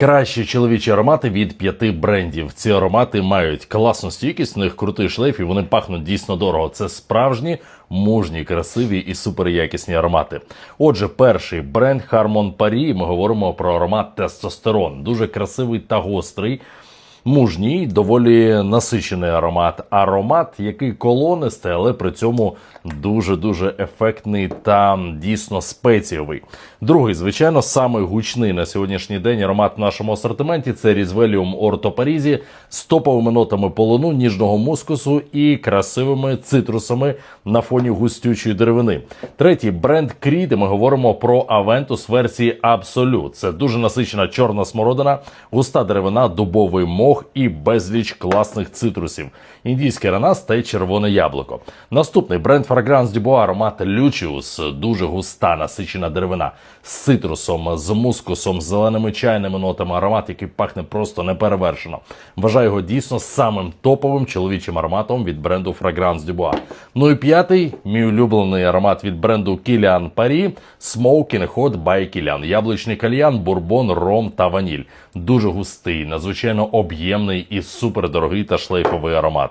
Кращі чоловічі аромати від п'яти брендів. Ці аромати мають класну стійкість, них крутий шлейф і вони пахнуть дійсно дорого. Це справжні, мужні, красиві і суперякісні аромати. Отже, перший бренд Harmon Paris. Ми говоримо про аромат тестостерон. Дуже красивий та гострий. Мужній, доволі насичений аромат. Аромат, який колонистий, але при цьому дуже-дуже ефектний та дійсно спецієвий. Другий, звичайно, самий гучний на сьогоднішній день аромат в нашому асортименті це Різвеліум Орто Парізі з топовими нотами полону, ніжного мускусу і красивими цитрусами на фоні густючої деревини. Третій бренд Creed, Ми говоримо про Aventus версії Absolute. Це дуже насичена чорна смородина, густа деревина, дубовий мох і безліч класних цитрусів. Індійський ранас та червоне яблуко. Наступний бренд du Bois аромат Lucius. Дуже густа насичена деревина з цитрусом, з мускусом, з зеленими чайними нотами. Аромат, який пахне просто неперевершено. Вважаю його дійсно самим топовим чоловічим ароматом від бренду du Bois. Ну і п'ятий, мій улюблений аромат від бренду Kilian Paris Smoking Hot by Kilian. Яблучний кальян, бурбон, ром та ваніль. Дуже густий, надзвичайно об'ємний і супердорогий та шлейфовий аромат.